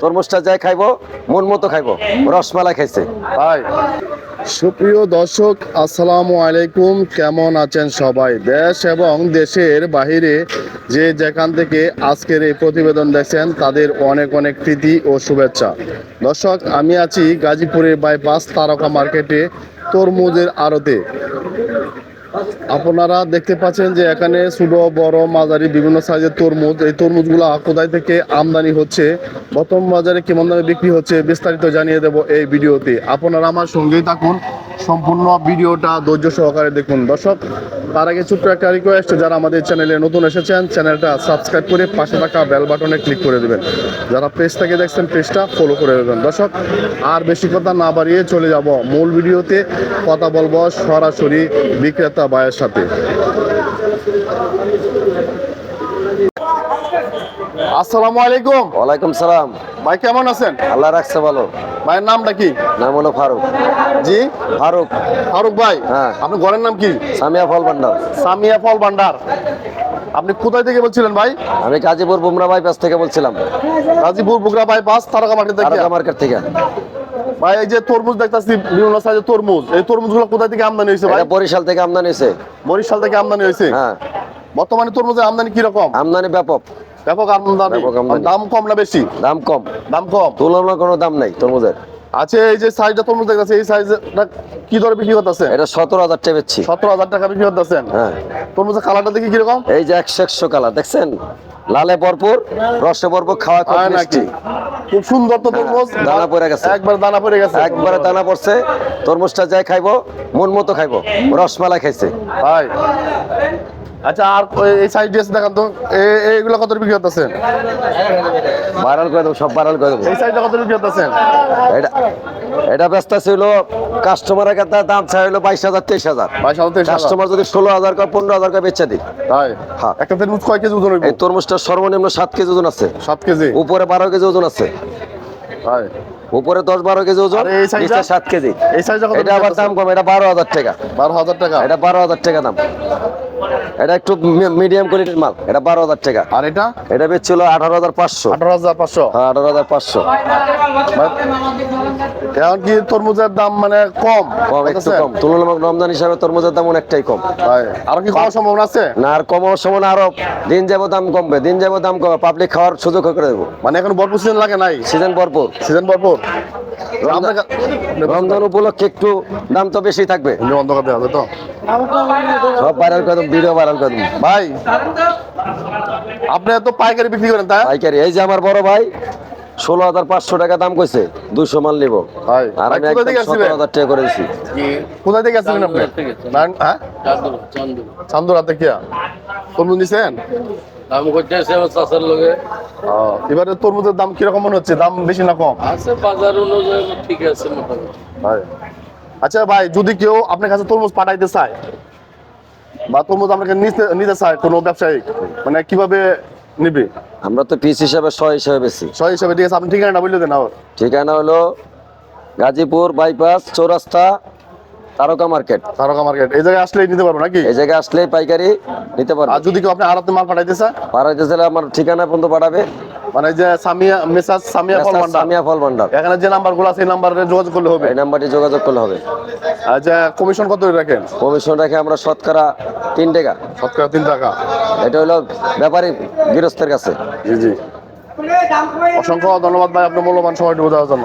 তরমুজটা যাই খাইবো, মন মতো খাইবো। রসমালাই খাইছে। ভাই। সুপ্রিয় দর্শক, আসসালামু আলাইকুম। কেমন আছেন সবাই? দেশ এবং দেশের বাহিরে যে যেখান থেকে আজকের এই প্রতিবেদন দেখছেন, তাদের অনেক অনেক প্রীতি ও শুভেচ্ছা। দর্শক, আমি আছি গাজীপুরের বাইপাস তারকা মার্কেটে তরমুজের আড়তে। আপনারা দেখতে পাচ্ছেন যে এখানে ছোট, বড়, মাঝারি, বিভিন্ন সাইজের তরমুজ। এই তরমুজগুলো কোথায় থেকে আমদানি হচ্ছে, প্রথম বাজারে কেমন দামে বিক্রি হচ্ছে, বিস্তারিত জানিয়ে দেব এই ভিডিওতে। আপনারা আমার সঙ্গেই থাকুন। সম্পূর্ণ ভিডিওটা ধৈর্য সহকারে দেখুন। দর্শক তার আগে ছোট্ট একটা রিকোয়েস্ট যারা আমাদের চ্যানেলে নতুন এসেছেন চ্যানেলটা সাবস্ক্রাইব করে পাশে থাকা বেল বাটনে ক্লিক করে দেবেন। যারা পেজ থেকে দেখছেন পেজটা ফলো করে দেবেন। দর্শক, আর বেশি কথা না বাড়িয়ে চলে যাব মূল ভিডিওতে। কথা বলব সরাসরি বিক্রেতা বায়ের সাথে। আসসালামু আলাইকুম। ওয়ালাইকুম সালাম। ভাই কেমন আছেন? আল্লাহ রাখছে ভালো। ভাইয়ের নামটা কি? নাম হলো ফারুক। জি? ফারুক। ফারুক ভাই হ্যাঁ। আপনার ঘরের নাম কি? সামিয়া ফল ভান্ডার। সামিয়া ফল ভান্ডার। আপনি কোথায় থেকে বলছিলেন ভাই? আমি গাজীপুর বুমরা বাইপাস থেকে বলছিলাম। গাজীপুর বুগরা বাইপাস তারকা মার্কেট থেকে। তারকা মার্কেট থেকে। ভাই এই যে তরমুজ দেখতাছি বিভিন্ন সাইজের তরমুজ। এই তরমুজগুলো কোথায় থেকে আমদানি হয়েছে ভাই? বরিশাল থেকে আমদানি হয়েছে। বরিশাল থেকে আমদানি হয়েছে? হ্যাঁ। বর্তমানে তরমুজের আমদানি কি রকম আমদানি ব্যাপক। ব্যাপক আমদানি। দাম কম না বেশি? দাম কম। দাম কম? তুলনার কোনো দাম নাই তরমুজের। আচ্ছা এই যে সাইজটা তরমুজ দেখতাছি এই সাইজটা কি দরে বিক্রি করতেছে? এটা সতেরো হাজার টাকা বেচছি। সতেরো হাজার টাকা বিক্রি করতেছেন? হ্যাঁ। তরমুজের কালারটা দেখি কীরকম? এই যে একশো একশো কালার দেখছেন? লালে ভরপুর রসে ভরপুর খাওয়া খুব মিষ্টি। নাকি? খুব সুন্দর তো তরমুজ। হ্যাঁ, দানা পড়ে গেছে। একবার দানা পড়ে গেছে। একবারে দানা পড়ছে। তরমুজটা যাই খাইবো মন মতো খাইবো। রসমালাই খাইছে। ভাই। আচ্ছা আর এই সাইড ড্রেস দেখান তো। এইগুলো কত বিক্রি করতেছেন ভাইরাল করে দেবো সব ভাইরাল করে দেবো। এই সাইডটা কত বিক্রি করতেছেন এটা এটা ব্যস্ত ছিল কাস্টমারের কাছে দাম চাই হলো বাইশ হাজার তেইশ হাজার। ভাই সাধারণত কাস্টমার যদি ষোলো হাজার করে পনেরো হাজার করে বেচে দিই। ভাই হ্যাঁ। একটা তরমুজ কয় কেজি ওজন এই তরমুজটার সর্বনিম্ন সাত কেজি ওজন আছে। সাত কেজি? উপরে বারো কেজি ওজন আছে। ভাই উপরে দশ বারো কেজি ওজন? নিচে সাত কেজি। এই সাইজটা এটা আবার দাম কম এটা বারো হাজার টাকা। বারো হাজার টাকা? এটা বারো হাজার টাকা দাম। এটা একটু মিডিয়াম কোয়ালিটির মাল। এটা বারো হাজার টাকা। আর এটা? এটা আঠারো হাজার পাঁচশো। আঠারো হাজার পাঁচশো। হ্যাঁ আঠারো হাজার পাঁচশো। এখন কি তরমুজের দাম মানে কম? কম একটু কম। তুলনামূলক রমজান হিসাবে তরমুজের দাম অনেকটাই কম। আরও কি কমার সম্ভাবনা আছে? না আর কমার সময় না আরও দিন যাব দাম কমবে দিন যাব দাম কমবে। পাবলিক খাওয়ার সুযোগ করে দেবো। মানে এখন ভরপুর সিজন লাগে নাই? সিজন ভরপুর। সিজন ভরপুর? রমজান উপলক্ষে একটু দাম তো বেশি থাকবে। তো। সব ভাইরাল করে ভিডিও ভাইরাল করে ভাই আপনি এত পাইকারি বিক্রি করেন তাই পাইকারি এই যে আমার বড় ভাই ষোলো হাজার পাঁচশো টাকা দাম কইছে দুশো মাল নিব। আর আমি? সতেরো হাজার টাকা করে দিছি। কোথায় থেকে আসছিলেন আপনি? হ্যাঁ? চান্দুরা থেকে তরমুজ নিছেন? এবারে তরমুজের দাম কীরকম মনে হচ্ছে? দাম বেশি না কম? আছে বাজার অনুযায়ী ঠিক আছে মোটামুটি। ভাই আচ্ছা ভাই যদি কেউ আপনার কাছে তরমুজ পাঠাইতে চায় বা তরমুজ আপনাকে নিতে চায় কোনো ব্যবসায়িক মানে কীভাবে নিবে? আমরা তো পিস হিসাবে ছয় হিসাবে বেশি ছয় হিসাবে ঠিক আছে আপনি ঠিকানাটা বললে দেন আবার। ঠিকানা হলো গাজীপুর বাইপাস চৌরাস্তা তারকা মার্কেট। তারকা মার্কেট এই জায়গায় আসলেই নিতে পারব নাকি? এই জায়গায় আসলেই পাইকারি নিতে পারব। আর যদি কেউ আপনি আড়াতে মাল পাঠাইতে চায়? পাঠাইতে চাইলে আমার ঠিকানা পর্যন্ত পাঠাবে। মানে যে সামিয়া মেসাজ সামিয়া ফল ভান্ডার সামিয়া ফল ভান্ডার এখানে যে নাম্বারগুলো আছে এই নাম্বারে যোগাযোগ করলে হবে। এই নাম্বারে যোগাযোগ করলে হবে। আচ্ছা কমিশন কত রাখেন? কমিশন রাখে আমরা শতকরা তিন টাকা। শতকরা তিন টাকা। এটা হলো ব্যাপারী গৃহস্থের কাছে। জি জি। অসংখ্য ধন্যবাদ ভাই আপনার মূল্যবান সময় দেওয়ার জন্য।